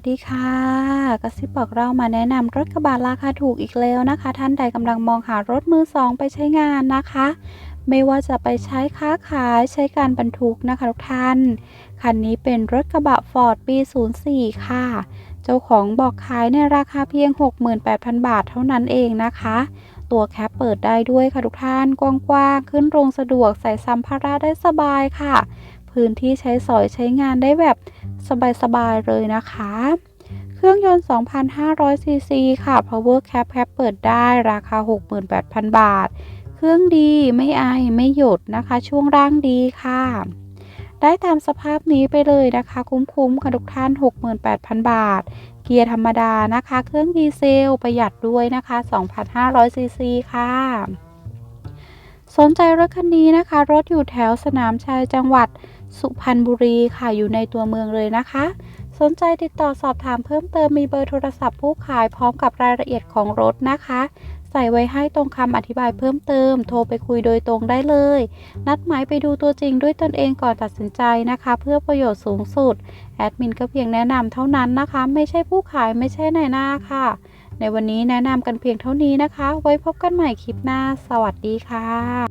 สวัสดีค่ะกระซิบบอกเรามาแนะนำรถกระบะราคาถูกอีกแล้วนะคะ ท่านใดกำลังมองหารถมือสองไปใช้งานนะคะ ไม่ว่าจะไปใช้ค้าขายใช้การบรรทุกนะคะทุกท่านคันนี้เป็นรถกระบะฟอร์ดปี 04 ค่ะ เจ้าของบอกขายในราคาเพียง 68,000 บาทเท่านั้นเองนะคะ ตัวแคปเปิดได้ด้วยค่ะทุกท่านกว้างๆขึ้นโรงสะดวกใส่สัมภาระได้สบายค่ะ พื้นที่ใช้สอยใช้งานได้แบบสบายๆเลยนะคะ เครื่องยนต์ 2,500 ซีซีค่ะ Power Cap แคปเปิดได้ราคา 68,000 บาท เครื่องดีไม่ไอายไม่หยดนะคะ ช่วงร่างดีค่ะ ได้ตามสภาพนี้ไปเลยนะคะ คุ้มๆค่ะทุกท่าน 68,000 บาท เกียร์ธรรมดานะคะ เครื่องดีเซลประหยัดด้วยนะคะ 2,500 ซีซีค่ะสนใจรถคันนี้นะคะ รถอยู่แถวสนามชัยจังหวัด สุพรรณบุรีค่ะอยู่ในตัวเมืองเลยนะคะ สนใจติดต่อสอบถามเพิ่มเติมมีเบอร์โทรศัพท์ผู้ขายพร้อมกับรายละเอียดของรถนะคะ ใส่ไว้ให้ตรงคำอธิบายเพิ่มเติม โทรไปคุยโดยตรงได้เลย นัดหมายไปดูตัวจริงด้วยตนเองก่อนตัดสินใจนะคะ เพื่อประโยชน์สูงสุดแอดมินก็เพียงแนะนำเท่านั้นนะคะ ไม่ใช่ผู้ขายไม่ใช่นายหน้าค่ะ ในวันนี้แนะนำกันเพียงเท่านี้นะคะ ไว้พบกันใหม่คลิปหน้า สวัสดีค่ะ